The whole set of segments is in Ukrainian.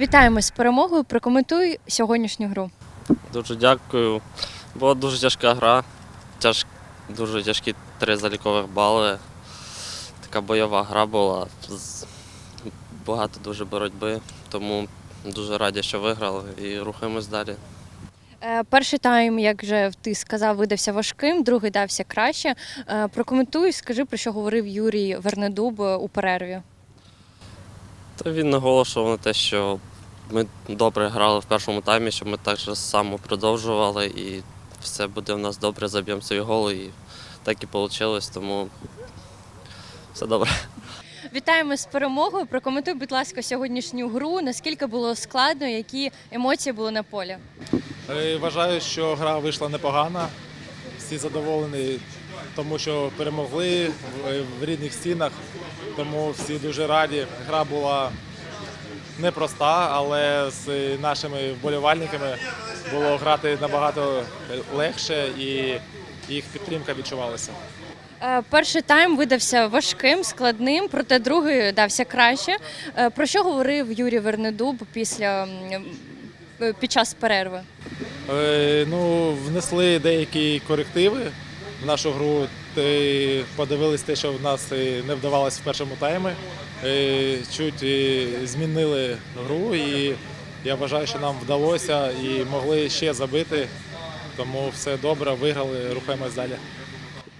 Вітаємо з перемогою. Прокоментуй сьогоднішню гру. Дуже дякую. Була дуже тяжка гра. Тяж... Дуже тяжкі три залікових бали. Така бойова гра була. Багато дуже боротьби. Тому дуже раді, що виграли і рухаємось далі. Е, Перший тайм, як вже ти сказав, видався важким, другий дався краще. Е, Прокоментуй, скажи про що говорив Юрій Вернедуб у перерві. Та він наголошував на те, що ми добре грали в першому таймі, щоб ми так же само продовжували і все буде в нас добре, заб'ємо свій гол. І так і вийшло, тому все добре. Вітаємо з перемогою. Прокоментуй, будь ласка, сьогоднішню гру. Наскільки було складно, які емоції були на полі? Е, Вважаю, що гра вийшла непогана. Всі задоволені, тому що перемогли в рідних стінах, тому всі дуже раді. Гра була непроста, але з нашими вболівальниками було грати набагато легше і їх підтримка відчувалася. Е, Перший тайм видався важким, складним, проте другий дався краще. Е, Про що говорив Юрій Вернедуб після е, під час перерви? Ну, внесли деякі корективи в нашу гру. Ти подивились те, що в нас е, не вдавалось в першому таймі. Е, Чуть е, змінили гру, і я вважаю, що нам вдалося і могли ще забити. Тому все добре, виграли, рухаємось далі.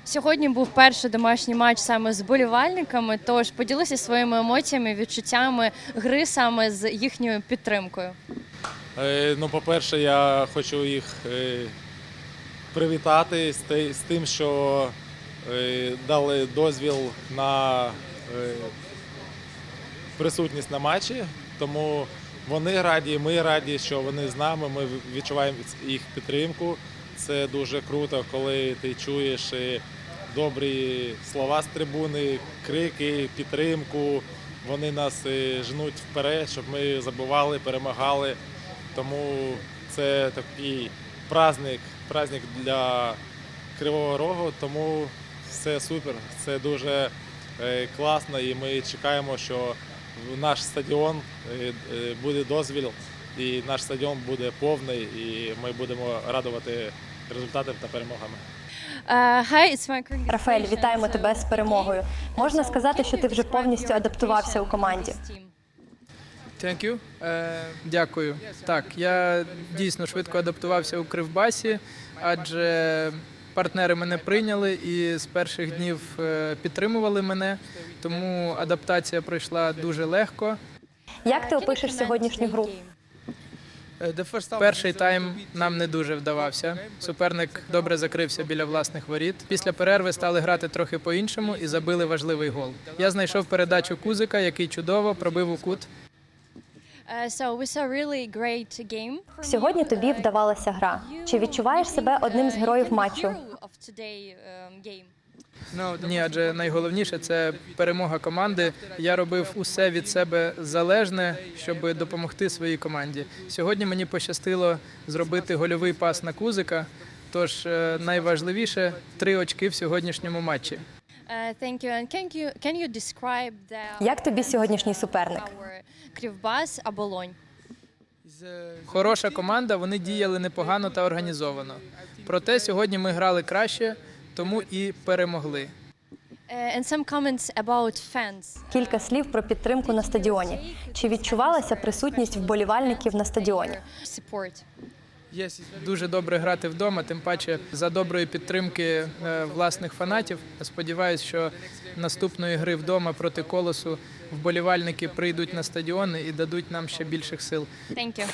Сьогодні був перший домашній матч саме з болівальниками. Тож поділися своїми емоціями, відчуттями гри саме з їхньою підтримкою. Е, Ну, по-перше, я хочу їх е, привітати з тим, що дали дозвіл на е, присутність на матчі. Тому вони раді, ми раді, що вони з нами. Ми відчуваємо їх підтримку. Це дуже круто, коли ти чуєш е, добрі слова з трибуни, крики, підтримку. Вони нас е, жнуть вперед, щоб ми забували, перемагали. Тому це такий праздник, праздник для Кривого Рогу, тому все супер, це дуже е, класно і ми чекаємо, що в наш стадіон е, е, буде дозвіл і наш стадіон буде повний, і ми будемо радувати результатами та перемогами. Рафаель, вітаємо тебе з перемогою. Можна сказати, що ти вже повністю адаптувався у команді. Thank you. Дякую. Так, я дійсно швидко адаптувався у Кривбасі, адже партнери мене прийняли і з перших днів е, підтримували мене, тому адаптація пройшла дуже легко. Як ти опишеш сьогоднішню гру? Перший тайм нам не дуже вдавався. Суперник добре закрився біля власних воріт. Після перерви стали грати трохи по-іншому і забили важливий гол. Я знайшов передачу Кузика, який чудово пробив у кут. Сьогодні тобі вдавалася гра. Чи відчуваєш себе одним з героїв матчу? Ні, адже найголовніше це перемога команди. Я робив усе від себе залежне, щоб допомогти своїй команді. Сьогодні мені пощастило зробити гольовий пас на кузика. Тож е, найважливіше три очки в сьогоднішньому матчі. Uh, Thank you. And can you can you describe the Як тобі сьогоднішній суперник? our Кривбас Оболонь? Хороша команда, вони діяли непогано та організовано. Проте сьогодні ми грали краще, тому і перемогли. Uh, and some comments about fans. Кілька слів про підтримку на стадіоні. Чи відчувалася присутність вболівальників на стадіоні? Support. Дуже добре грати вдома, тим паче за доброї підтримки е, власних фанатів. Сподіваюсь, що наступної гри вдома проти колосу вболівальники прийдуть на стадіони і дадуть нам ще більших сил. Thank.